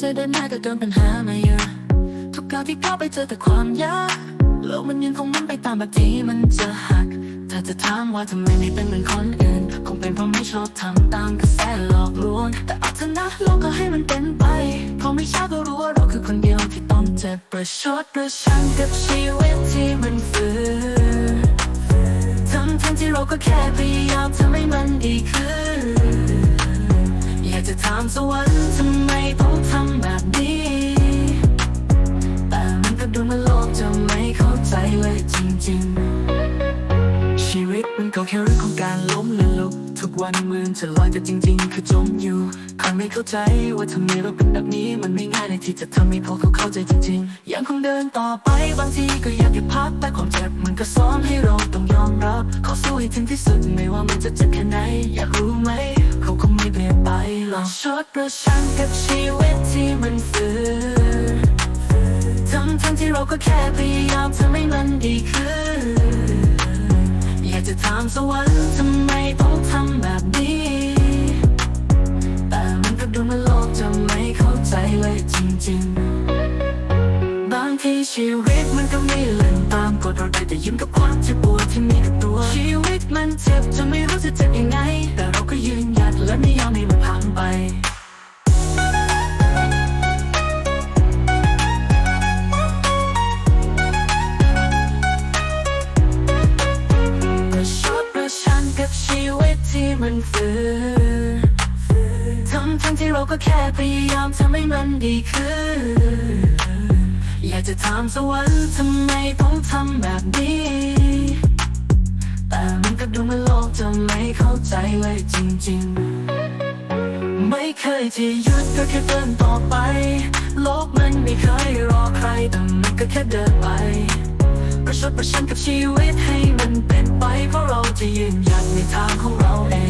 เดินหน้าแต่โดนปัญหามาเยอะทุกก้าวที่ก้าวไปเจอแต่ความยากโลกมันยังคงมันไปตามแบบที่มันจะหัก ถ้าจะถามว่าทำไมไม่เป็นเหมือนคนอื่น คงเป็นเพราะไม่ชอบทำตามกระแสหลอกลวง แต่เอาเถอะนะโลกก็ให้มันเป็นไปเพราะไม่ช้าก็รู้ว่าเราคือคนเดียวที่ต้องเจ็บประชดประชันกับชีวิตที่มันฝืนทั้งทั้งที่เราก็แค่พยายามทำให้มันดีขึ้นอยากจะถามสวรรค์ จริงๆ ชีวิตมันก็แค่เรื่องของการล้มและลุก ทุกวันเหมือนจะลอยแต่จริง ๆ คือจมอยู่คงไม่เข้าใจว่าทำไมเราเป็นแบบนี้ มันไม่ง่ายเลยที่จะทำให้พวกเขาเข้าใจจริงๆ ยังคงเดินต่อไปบางทีก็อยากหยุดพักแต่ความเจ็บมันก็สอนให้เราต้องยอมรับ ขอสู้ให้ถึงที่สุดไม่ว่ามันจะเจ็บแค่ไหน อยากรู้ไหมเขาคงไม่เปลี่ยนไปหรอกชดประชันกับชีวิตที่มันฝืน ทั้งที่เราก็แค่พยายามทำให้มันดีขึ้น อยากจะถามสวรรค์ทำไมต้องทำแบบนี้ แต่มันก็ดูเหมันโลกจะไม่เข้าใจเลยจริงๆ บางทีชีวิตมันก็ไม่เลื่อนตามกฎเราได้แต่ยิ้มกับความเจ็บปวดที่มีกับตัว ชีวิตมันเจ็บจนไม่รู้จะเจ็บยังไง มันฝืนทั้งทั้งที่เราก็แค่พยายามทำให้มันดีขึ้น อยากจะถามสวรรค์ทำไมต้องทำแบบนี้ แต่มันก็ดูเหมันโลกจะไม่เข้าใจเลยจริง ๆ ไม่เคยที่หยุดก็แค่เดินต่อไป โลกมันไม่เคยรอใครแต่มันก็แค่เดินไปประชดประชันกับชีวิตให้มันเป็นไป เพราะเราจะยืนหยัดในทางของเราเอง